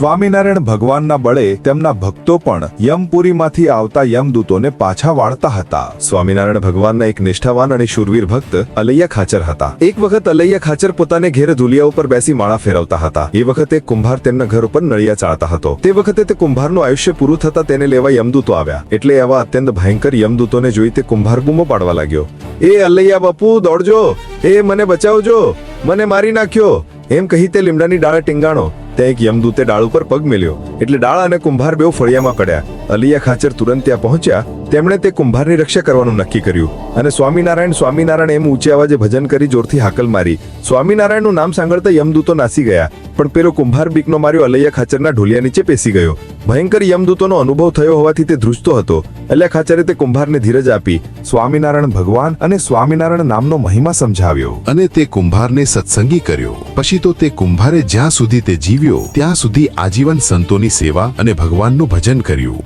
સ્વામિનારાયણ ભગવાનના બળે તેમના ભક્તો પણ યમપુરીમાંથી આવતા યમદૂતોને પાછા વાળતા હતા. સ્વામિનારાયણ ભગવાનના એક નિષ્ઠાવાન અને શૂરવીર ભક્ત અલૈયા ખાચર હતા. એક વખત અલૈયા ખાચર પોતાને ઘેર ધુલિયા ઉપર બેસી માળા ફેરવતા હતા. એ વખતે કુંભાર તેમના ઘર ઉપર નળિયા ચાળતા હતો. તે વખતે તે કુંભારનું આયુષ્ય પૂરું થતા તેને લેવા યમદૂતો આવ્યા. એટલે એવા અત્યંત ભયંકર યમદૂતોને જોઈ તે કુંભાર બૂમો પાડવા લાગ્યો. એ અલૈયા બાપુ, દોડજો. એ મને બચાવજો. મને મારી નાખ્યો. એમ કહી તે લીમડાની ડાળે ટીંગાણો. ત્યાં એક યમદૂતે ડાળ ઉપર પગ મેલ્યો. એટલે ડાળ અને કુંભાર બેઉ ફળિયામાં પડ્યા અલિયા ખાચર તુરંત ત્યાં પહોંચ્યા. તેમણે તે કુંભારની રક્ષા કરવાનું નક્કી કર્યું અને સ્વામિનારાયણ સ્વામિનારાયણ એમ ઊંચે અવાજે ભજન કરી જોરથી હાકલ મારી. સ્વામિનારાયણનું નામ સાંગળતા યમદૂતો નાસી ગયા, પણ પેલો કુંભાર બીકનો માર્યો અલૈયા ખાચરના ઢોલિયા નીચે પેસી ગયો. ભયંકર યમદૂતોનો અનુભવ થયો હોવાથી તે ધ્રુજતો હતો. અલ્યા ખાચરે તે કુંભારને ધીરજ આપી, સ્વામિનારાયણ ભગવાન અને સ્વામિનારાયણ નામનો મહિમા સમજાવ્યો. અને તે કુંભારને સત્સંગી કર્યો. પછી તો તે કુંભારે જ્યાં સુધી તે જીવ્યો, ત્યાં સુધી આજીવન સંતોની સેવા અને ભગવાનનું ભજન કર્યું.